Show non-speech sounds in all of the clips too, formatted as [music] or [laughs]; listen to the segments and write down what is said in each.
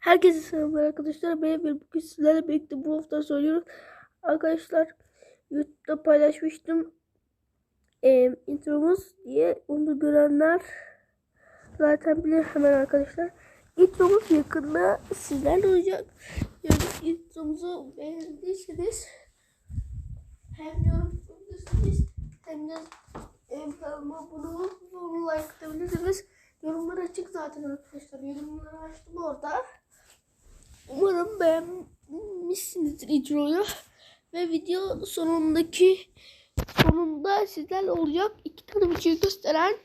Herkese selamlar arkadaşlar. Ben Emir. Bugün sizlerle birlikte bu hafta söylüyoruz. Arkadaşlar YouTube'da paylaşmıştım. Ee, intromuz diye onu görenler zaten bilir hemen arkadaşlar. Intromuz yakında sizlerle olacak. Yani intromuzu beğendiyseniz hem yorum yapabilirsiniz hem de em, kanalıma olup onu like atabilirsiniz. Yorumlar açık zaten arkadaşlar. Yorumları açtım orada. Umarım beğenmişsinizdir introyu. Ve video sonundaki sonunda sizlerle olacak iki tane video gösteren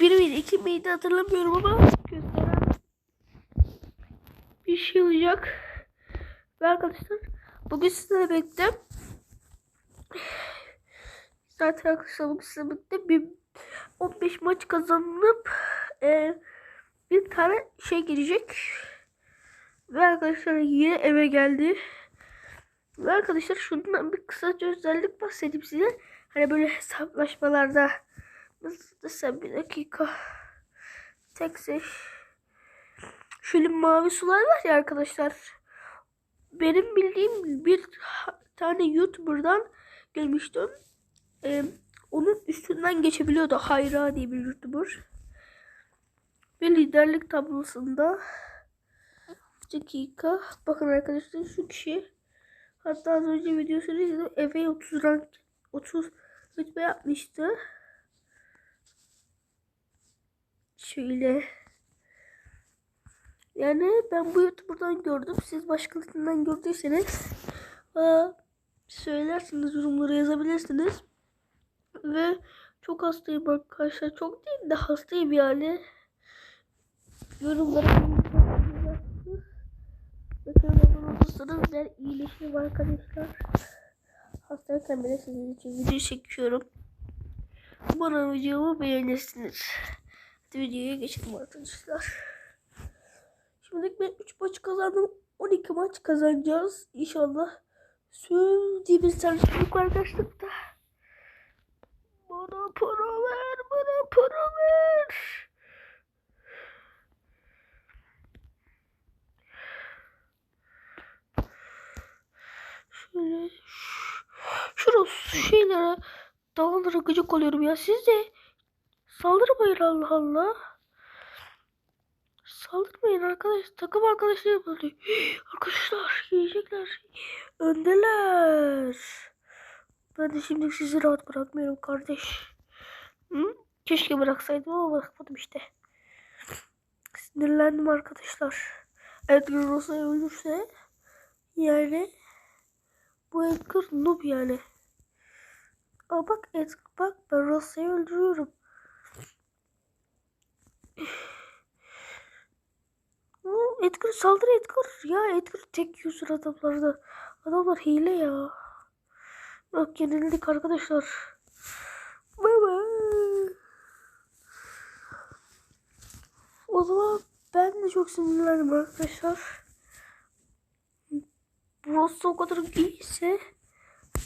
bir miydi iki miydi hatırlamıyorum ama gösteren bir şey olacak. Ve arkadaşlar bugün sizlerle birlikte zaten arkadaşlar bugün sizlerle birlikte bir 15 maç kazanıp e, bir tane şey gelecek. Ve arkadaşlar yine eve geldi. Ve arkadaşlar şundan bir kısaca özellik bahsedeyim size. Hani böyle hesaplaşmalarda nasıl desem bir dakika. Tek şey. Şöyle mavi sular var ya arkadaşlar. Benim bildiğim bir tane YouTuber'dan gelmiştim. Ee, onun üstünden geçebiliyordu. Hayra diye bir YouTuber. Ve liderlik tablosunda dakika. Bakın arkadaşlar şu kişi hatta az önce videosunu izledim. Efe 30 rank 30 rütbe yapmıştı. Şöyle yani ben bu YouTuber'dan gördüm. Siz başkalarından gördüyseniz aa, söylersiniz, yorumlara yazabilirsiniz. Ve çok hastayım arkadaşlar. Çok değil de hastayım yani. Yorumlara. Ve kanalıma olursanız ben iyileşirim arkadaşlar. Hastayken bile sizin için video çekiyorum. Umarım videomu beğenirsiniz. Hadi videoya geçelim arkadaşlar. Şimdi ben 3 maç kazandım. 12 maç kazanacağız. İnşallah. Var arkadaşlar da. Bana para ver, bana para ver. Şöyle şurası şeylere dağlara gıcık oluyorum ya. Siz de saldırmayın Allah Allah. Saldırmayın arkadaş. Takım arkadaşlarım öldü. [gasps] Arkadaşlar yiyecekler. Öndeler. Ben de şimdi sizi rahat bırakmıyorum kardeş. Hı? Keşke bıraksaydım ama bırakmadım işte. Sinirlendim arkadaşlar. Edgar Rosa ölürse yani bu Edgar noob yani. Aa bak Edgar bak ben Rosa'yı öldürüyorum. Bu Edgar saldır Edgar. Ya Edgar tek user adamlarda. Adamlar hile ya. Bak yenildik arkadaşlar. Baba. O zaman ben de çok sinirlendim arkadaşlar. Rossa o kadar iyiyse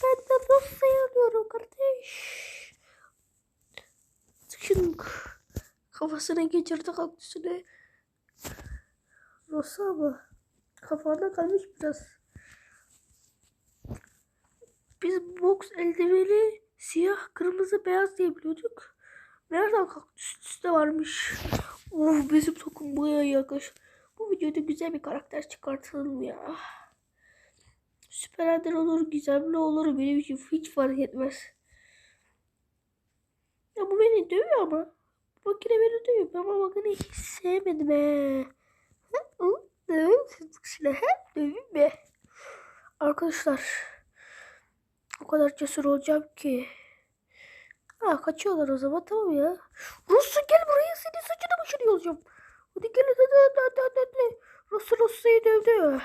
ben de Rossa'yı alıyorum kardeş. Şimdi kafasına geçirdi kaktüsüne. Rossa mı? Kafanda kalmış biraz. Biz boks eldiveni siyah, kırmızı, beyaz diye biliyorduk. Nereden kaktüs üstte varmış? Of bizim takım bayağı yakış. Bu videoda güzel bir karakter çıkartalım ya. Süper Ender olur, gizemli olur. Benim için hiç fark etmez. Ya bu beni dövüyor ama. Bu makine beni dövüyor. Ben bu makineyi hiç sevmedim he. Dövün be. Arkadaşlar. O kadar cesur olacağım ki. Ha kaçıyorlar o zaman tamam ya. Ruslu gel buraya senin saçını başını yolacağım. Hadi gel hadi hadi hadi hadi. Ruslu Ruslu'yu dövdü.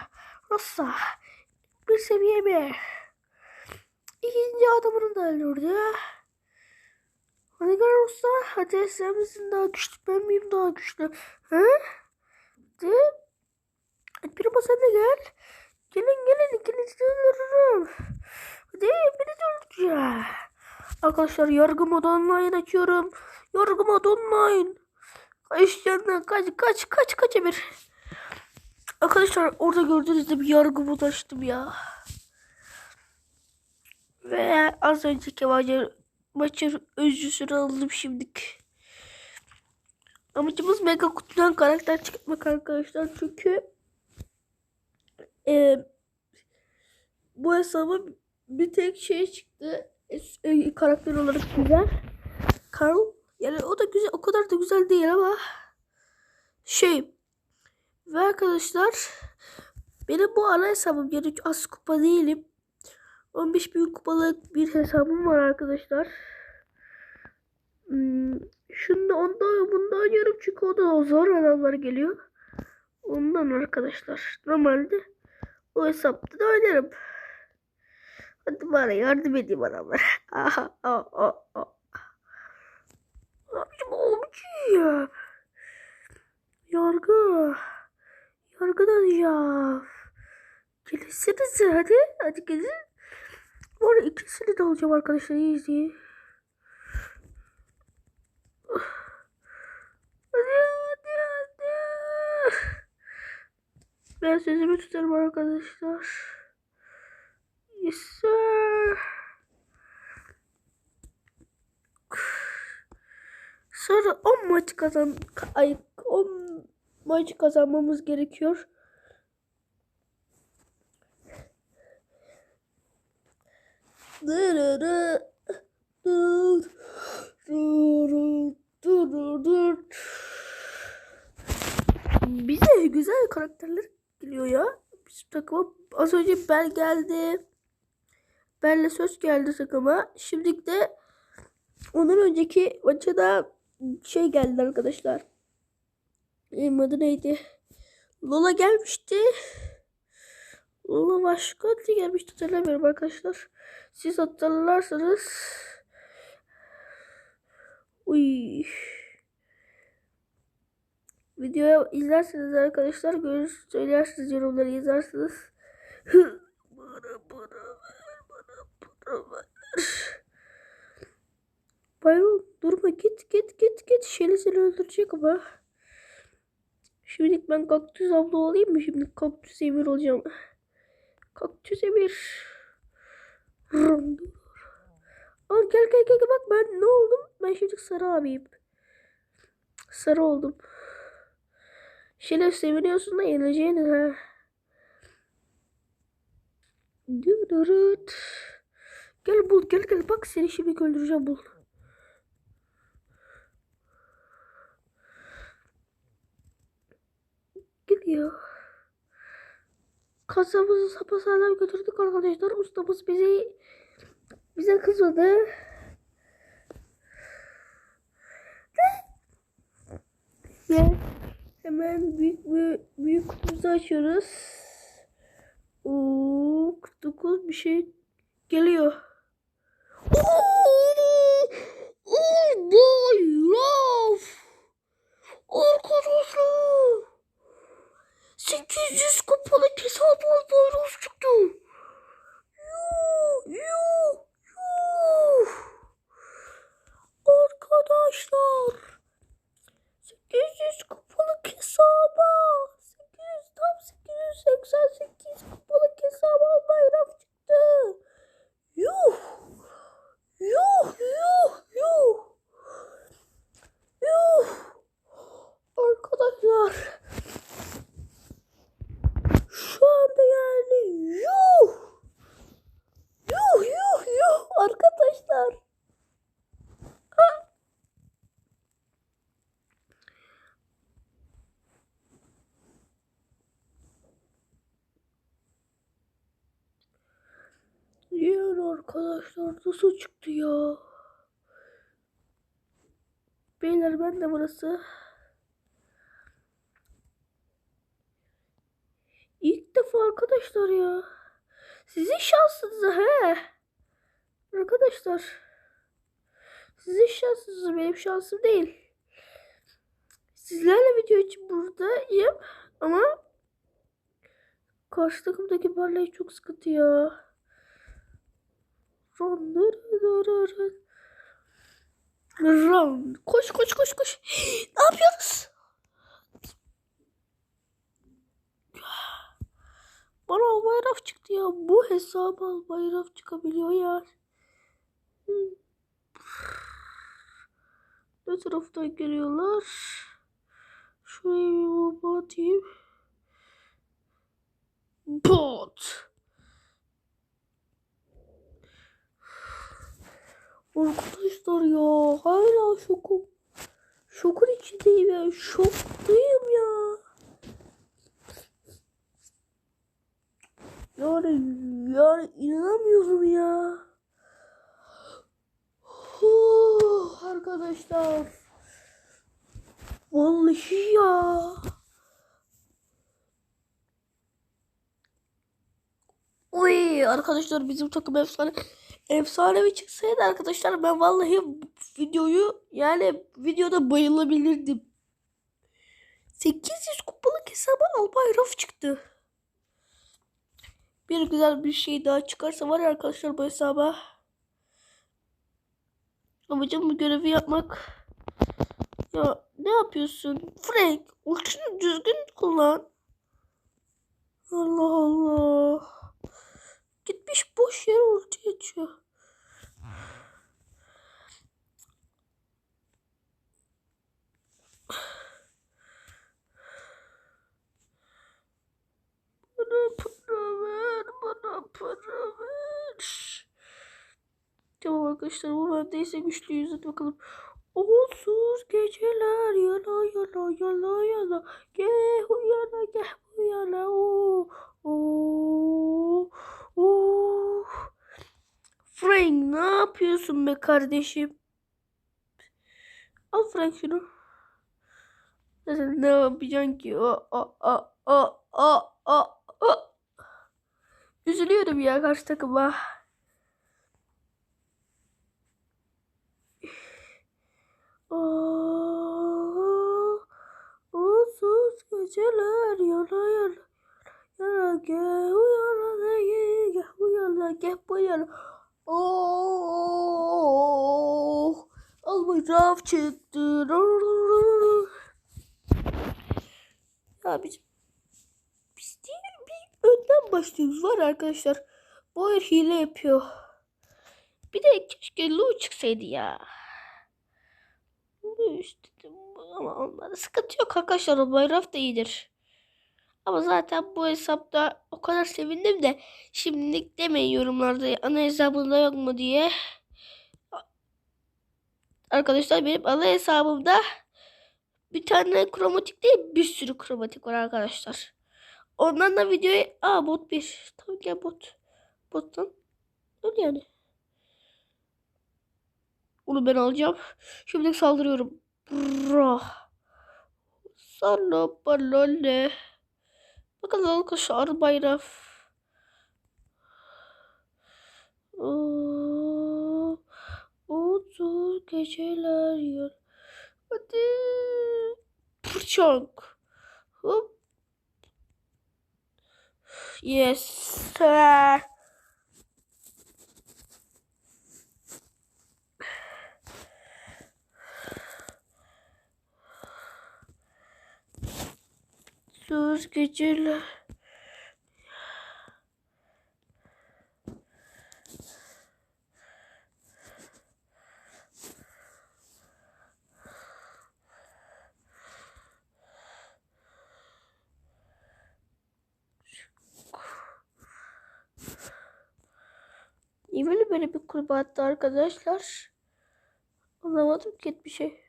Russa. Bir seviye mi? İkinci adamını da öldürdü. Hadi gel Rusla. Hadi sen misin daha güçlü ben miyim daha güçlü? He? Hadi. Bir sen de gel. Gelin gelin ikinizi de öldürürüm. Hadi beni de öldüreceğim. Arkadaşlar yargı modu online açıyorum. Yargı modu online. Kaç kaç kaç kaç kaç bir. Arkadaşlar orada gördüğünüz gibi yargı bulaştım ya. Ve az önceki maçın, maçın özcüsünü aldım şimdilik. Amacımız mega kutudan karakter çıkartmak arkadaşlar. Çünkü e, bu hesabı bir tek şey çıktı. E, e, karakter olarak güzel. Carl. Yani o da güzel. O kadar da güzel değil ama şey ve arkadaşlar benim bu ana hesabım yani az kupa değilim. 15 bin kupalık bir hesabım var arkadaşlar. Hmm, şunu da ondan bundan oynuyorum çünkü o da zor adamlar geliyor. Ondan arkadaşlar. Normalde o hesapta da oynarım. Hadi bana yardım edeyim adamlara. [laughs] Aha, aha, aha. Abicim olmuş ya. Yargı. Yargıdan ya. Gelirsenize hadi. Hadi gelin. Bu arada ikisini de alacağım arkadaşlar. İyi izleyin. Hadi hadi hadi. Ben sözümü tutarım arkadaşlar. Yes sir. Sonra 10 maç kazan ay 10 maç kazanmamız gerekiyor. Bize güzel karakterler geliyor ya. Bizim takıma az önce Bel geldi. Bel'le söz geldi takıma. Şimdi de onun önceki maça şey geldi arkadaşlar. Benim adı neydi? Lola gelmişti. Lola başka adı gelmişti hatırlamıyorum arkadaşlar. Siz hatırlarsanız Uy. Videoyu izlersiniz arkadaşlar. Görür söylersiniz yorumları yazarsınız. bana bana ver bana bana ver. Bayron durma git git git git. Şeli seni öldürecek ama. Şimdi ben kaktüs abla olayım mı? Şimdi kaktüs emir olacağım. Kaktüs emir. Al gel gel gel bak ben ne oldum? Ben şimdi sarı abiyim. Sarı oldum. Şeref seviniyorsun da yeneceğini ha. Gel bul gel gel bak seni şimdi öldüreceğim bul. Gidiyor. Kasamızı sapasağlam götürdük arkadaşlar. Ustamız bizi bize kızmadı. Ve hemen büyük, büyük kutumuzu açıyoruz. Oo, 49 bir şey geliyor. Oh my love. Arkadaşlar. 800 kupalık hesap almayı çıktı. Yuh, yuh, yuh. Arkadaşlar. 800 kupalık hesaba. 800 tam 888 kupalık hesaba almayı çıktı. Yuh. Yuh, yuh, yuh. Yuh. Arkadaşlar. Şu anda yani yuh. Yuh yuh yuh arkadaşlar. Ha? Yani arkadaşlar nasıl çıktı ya? Beyler ben de burası. İlk defa arkadaşlar ya. Sizin şansınıza he. Arkadaşlar. Sizin şansınız benim şansım değil. Sizlerle video için buradayım ama karşı takımdaki parlayı çok sıkıntı ya. Run, run, run, run. Koş koş koş koş. [gasps] ne yapıyoruz? ya bu hesaba al bayrak çıkabiliyor ya. Ne taraftan geliyorlar? Şuraya bir bomba atayım. Bot. Arkadaşlar ya hala şokum. Şokun içindeyim ya. Şoktayım ya. Yani, yani inanamıyorum ya. Huh, arkadaşlar. Vallahi ya. Uy arkadaşlar bizim takım efsane efsane bir çıksaydı arkadaşlar ben vallahi videoyu yani videoda bayılabilirdim. 800 kupalık hesaba Albay Raf çıktı. Bir güzel bir şey daha çıkarsa var ya arkadaşlar bu hesaba. Amacım bu görevi yapmak. Ya ne yapıyorsun? Frank ultini düzgün kullan. Allah Allah. Boş yere ulti açıyor. Bana para ver, bana para ver. Tamam arkadaşlar bu bendeyse güçlüyüz. Hadi bakalım. Onsuz geceler yana yana yana yana. Geh uyana geh uyana. Oo, oo, oo. Frank ne yapıyorsun be kardeşim? Al Frank şunu. Ne yapacaksın ki? O, o, o, o, o, o, o. Üzülüyorum ya karşı takıma. Aa, Onsuz geceler yana yana yana gel uyana da gel gel uyana gel uyana. Oh, almayacağım çıktı. Ya biz biz değil bir önden başlıyoruz var arkadaşlar. Bu her hile yapıyor. Bir de keşke Lu çıksaydı ya. Bu işte ama onlara sıkıntı yok arkadaşlar. O bayrak da iyidir. Ama zaten bu hesapta o kadar sevindim de şimdilik demeyin yorumlarda ana hesabında yok mu diye. Arkadaşlar benim ana hesabımda bir tane kromatik değil bir sürü kromatik var arkadaşlar. Ondan da videoyu aa bot bir. Tamam gel bot. Bottan. Öyle yani. Onu ben alacağım. Şimdi saldırıyorum. Bro. Sana bana ne? Bakın arkadaşlar bayrak. Uzun geceler yar. Hadi. Pırçank. Hop. Yes. sir. Sus geceler. Niye böyle bir kurbağa attı arkadaşlar? Anlamadım ki bir şey.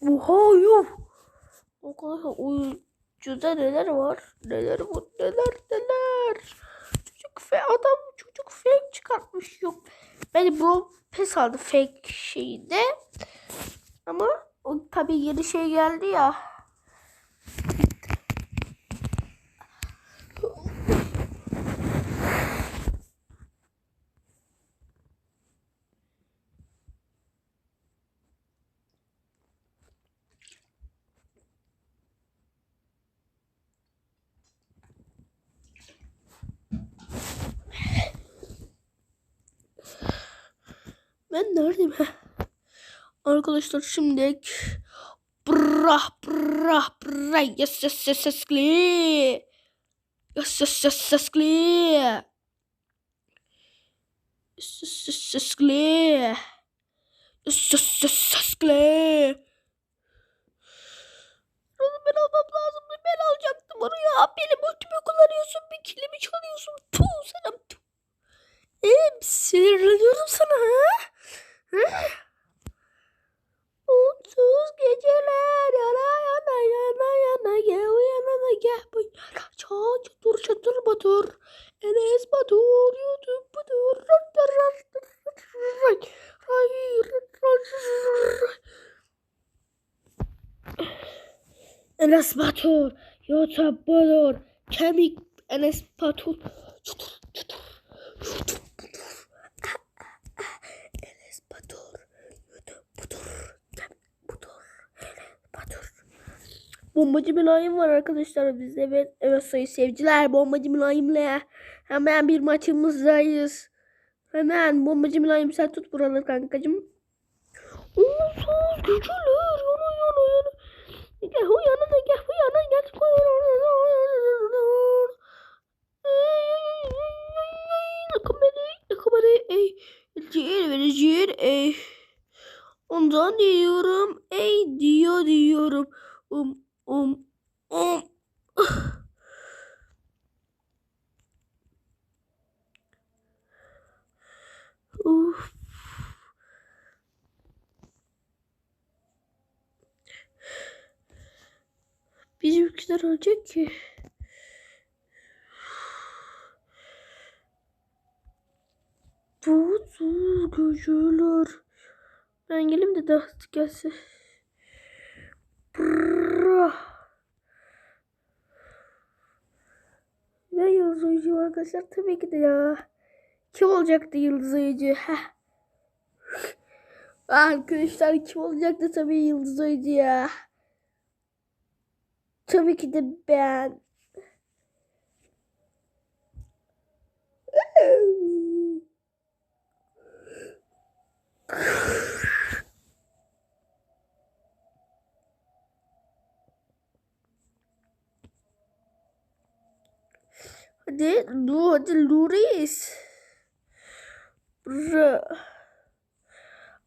Oha yuh. Arkadaşlar oyuncuda neler var? Neler var? Neler neler? Çocuk fe adam çocuk fake çıkartmış yok. Ben bro pes aldı fake şeyinde. Tabii yeni şey geldi ya. Ben neredeyim? Arkadaşlar şimdi brah brah brah yes yes yes yes clear. Yes yes yes yes clear. Yes yes yes yes clear. Yes yes yes yes clear. Onu ben almam lazımdı. Ben alacaktım onu ya. Benim ultimi kullanıyorsun. Bir kilimi çalıyorsun. Tuh sana. Tuh. Ee, sinirleniyorum sana ha. Ha? Unsuz geceler yana yana yana yana gel uyanana gel bu yana. Çal çatır çatır batur Enes Batur YouTube rat rat. Enes Batur YouTube budur Kemik Enes Batur Çutur çutur YouTube budur Enes Batur YouTube budur budur. Budur. Bombacı mülayim var arkadaşlar bizde. Evet, evet sayın seyirciler. Bombacı mülayimle hemen bir maçımızdayız. Hemen bombacı mülayim sen tut buraları kankacım. Ulusuz güçlüler yana yana yana. Gel hu yana da gel hu yana gel. kamera, ey. Ciğer vericiğer, ey. Ondan diyorum. Ey diyor diyorum. Um um um. Uf. Bizimkiler ölecek ki. Bu geceler. Ben geleyim de daha hızlı gelse. Brrrah. Ben Yıldız Oyuncu arkadaşlar tabii ki de ya. Kim olacaktı Yıldız Oyuncu? Heh. [laughs] Arkadaşlar kim olacaktı tabii Yıldız Oyuncu ya. Tabii ki de ben. [laughs] Hadi Lu hadi Luris.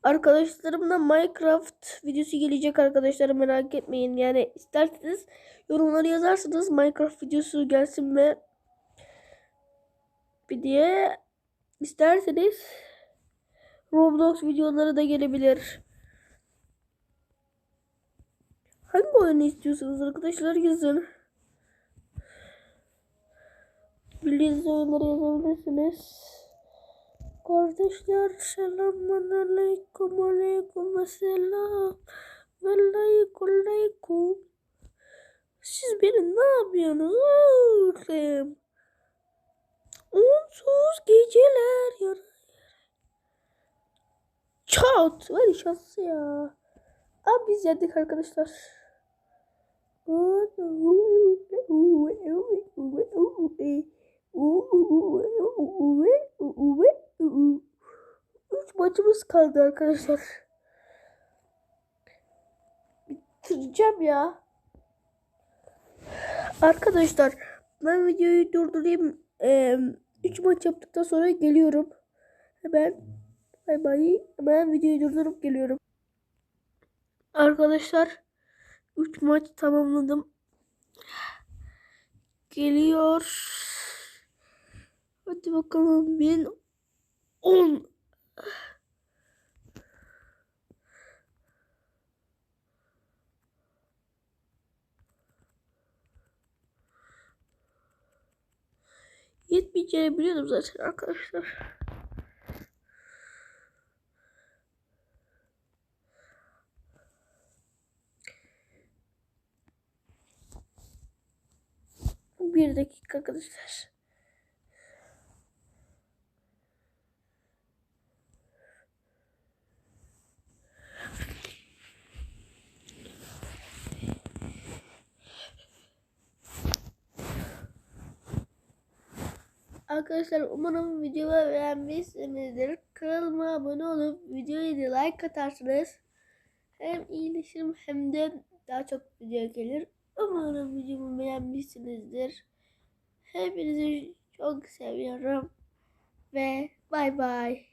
Arkadaşlarımla Minecraft videosu gelecek arkadaşlar merak etmeyin. Yani isterseniz yorumları yazarsınız Minecraft videosu gelsin mi? Bir diye isterseniz Roblox videoları da gelebilir. Hangi oyunu istiyorsunuz arkadaşlar yazın. Bildiğiniz oyunları yazabilirsiniz. Kardeşler selamun aleyküm aleyküm selam. Velaykum aleyküm. Siz beni ne yapıyorsunuz oğlum? Onsuz geceler yana Çat. Var şansı ya. Abi biz yendik arkadaşlar. Üç maçımız kaldı arkadaşlar. Bitireceğim ya. Arkadaşlar ben videoyu durdurayım. Ee, üç maç yaptıktan sonra geliyorum. Hemen bay bay. Hemen videoyu durdurup geliyorum. Arkadaşlar 3 maç tamamladım. Geliyor. Hadi bakalım 1010 Yetmeyeceğini biliyordum zaten arkadaşlar. Bir dakika arkadaşlar. Arkadaşlar umarım videomu beğenmişsinizdir. Kanalıma abone olup videoyu da like atarsınız. hem iyileşirim hem de daha çok video gelir. Umarım videomu beğenmişsinizdir. Hepinizi çok seviyorum ve bay bay.